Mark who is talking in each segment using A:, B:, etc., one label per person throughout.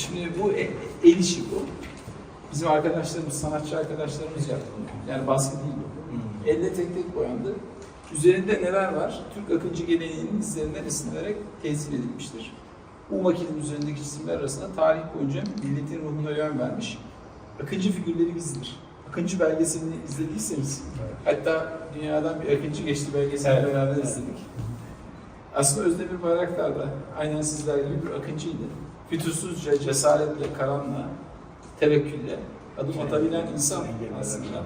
A: Şimdi bu e- el işi bu. Bizim arkadaşlarımız, sanatçı arkadaşlarımız yaptı bunu. Yani baskı değil bu. Elle tek tek boyandı. Üzerinde neler var? Türk akıncı geleneğinin izlerinden esinlenerek tesir edilmiştir. Bu makinenin üzerindeki çizimler arasında tarih boyunca milletin ruhuna yön vermiş akıncı figürleri gizlidir. Akıncı belgeselini izlediyseniz, hatta dünyadan bir akıncı geçti belgeselini
B: Evet.
A: beraber izledik. Aslında Özdemir Bayraktar da aynen sizler gibi bir akıncıydı. Fütursuzca, cesaretle, karanlığa, tevekkülle adım atabilen insan aslında.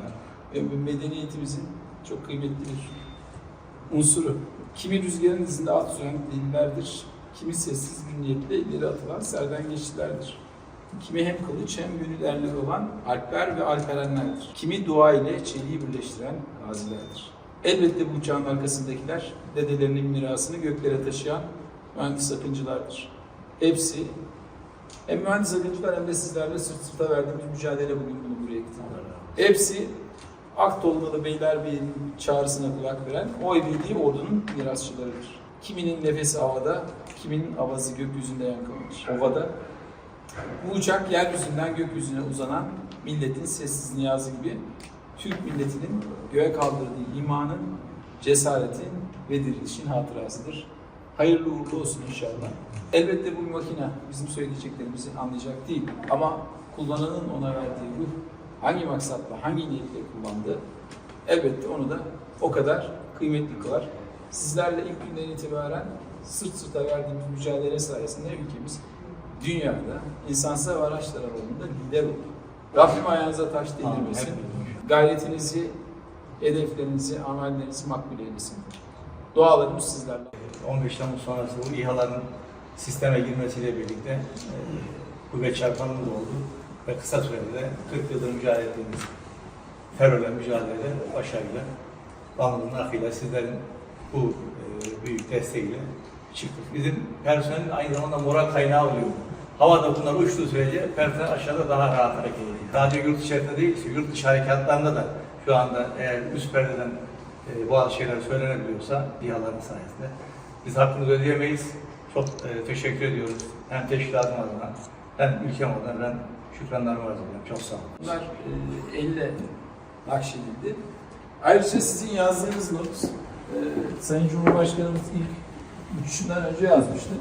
A: Ve bu medeniyetimizin çok kıymetli bir unsuru. Kimi rüzgarın izinde at süren delilerdir, kimi sessiz bir niyetle ileri atılan serden geçtilerdir. Kimi hem kılıç hem gönül erleri olan alpler ve alperenlerdir. Kimi dua ile çeliği birleştiren gazilerdir. Elbette bu uçağın arkasındakiler dedelerinin mirasını göklere taşıyan mühendis akıncılardır. Hepsi hem mühendis akıncılar hem de sizlerle sırt sırta verdiğimiz mücadele bugün bunu buraya getirdi. Hepsi Aktolmalı Beylerbeyi'nin çağrısına kulak veren o ebedi ordunun mirasçılarıdır. Kiminin nefesi havada, kiminin avazı gökyüzünde yankılanır. Ovada bu uçak yeryüzünden gökyüzüne uzanan milletin sessiz niyazı gibi Türk milletinin göğe kaldırdığı imanın, cesaretin ve dirilişin hatırasıdır. Hayırlı uğurlu olsun inşallah. Elbette bu makine bizim söyleyeceklerimizi anlayacak değil ama kullananın ona verdiği ruh hangi maksatla, hangi niyetle kullandığı elbette onu da o kadar kıymetli kılar. Sizlerle ilk günden itibaren sırt sırta verdiğimiz mücadele sayesinde ülkemiz dünyada insansız hava araçları alanında lider oldu. Rabbim ayağınıza taş değdirmesin. Gayretinizi, hedeflerinizi, amellerinizi makbul eylesin. Dualarımız sizlerle.
B: 15 Temmuz sonrası bu İHA'ların sisteme girmesiyle birlikte e, kuvvet çarpanımız oldu. Ve kısa sürede de 40 yıldır mücadele ettiğimiz terörle mücadelede başarıyla Bangladeş'in akıyla sizlerin bu e, büyük desteğiyle çıktık. Bizim personelin aynı zamanda moral kaynağı oluyor. Havada bunlar uçtuğu sürece personel aşağıda daha rahat hareket ediyor. Sadece yurt içerisinde değil, yurt dışı harekatlarında da şu anda eğer üst perdeden e, bazı şeyler söylenebiliyorsa İHA'ların sayesinde biz hakkımızı ödeyemeyiz. Çok e, teşekkür ediyoruz. Hem teşkilatım adına hem ülkem adına ben şükranlarımı arz ediyorum. Çok sağ olun.
A: Bunlar e, elle nakşedildi. Ayrıca sizin yazdığınız not, e, Sayın Cumhurbaşkanımız ilk uçuşundan önce yazmıştı.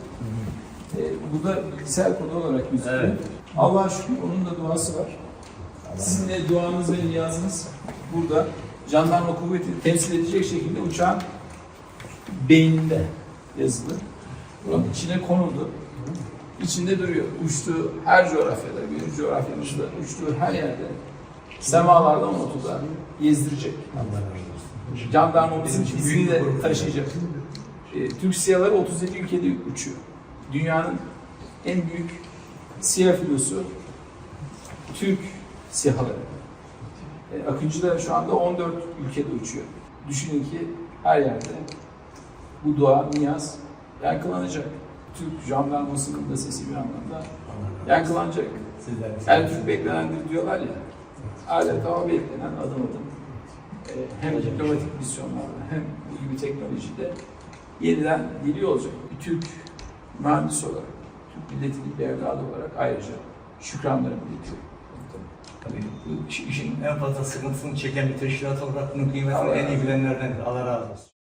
A: E, bu da bilgisayar kodu olarak gözüküyor.
B: Evet.
A: Allah'a şükür onun da duası var. Sizin de duanız ve niyazınız burada jandarma kuvvetini temsil edecek şekilde uçağın beyninde yazılı. Buranın içine konuldu. İçinde duruyor. Uçtuğu her coğrafyada, bir coğrafyamızda uçtuğu her yerde semalarda o notu da gezdirecek. Jandarmamızın izini de taşıyacak. E, Türk siyaları 37 ülkede uçuyor. Dünyanın en büyük siyah filosu Türk sihaları. E, Akıncılar şu anda 14 ülkede uçuyor. Düşünün ki her yerde bu dua, niyaz yankılanacak. Türk jandarmasının da sesi bir anlamda yankılanacak. Her Türk beklenendir diyorlar ya. Adeta o beklenen adım adım e, hem diplomatik misyonlarla hem bu gibi teknolojide yeniden geliyor olacak. Bir Türk mühendis olarak, Türk milletinin bir evladı olarak ayrıca şükranlarımı iletiyorum.
B: İşin en fazla sıkıntısını çeken bir teşkilat olarak bunun kıymetini en iyi bilenlerden Allah razı olsun.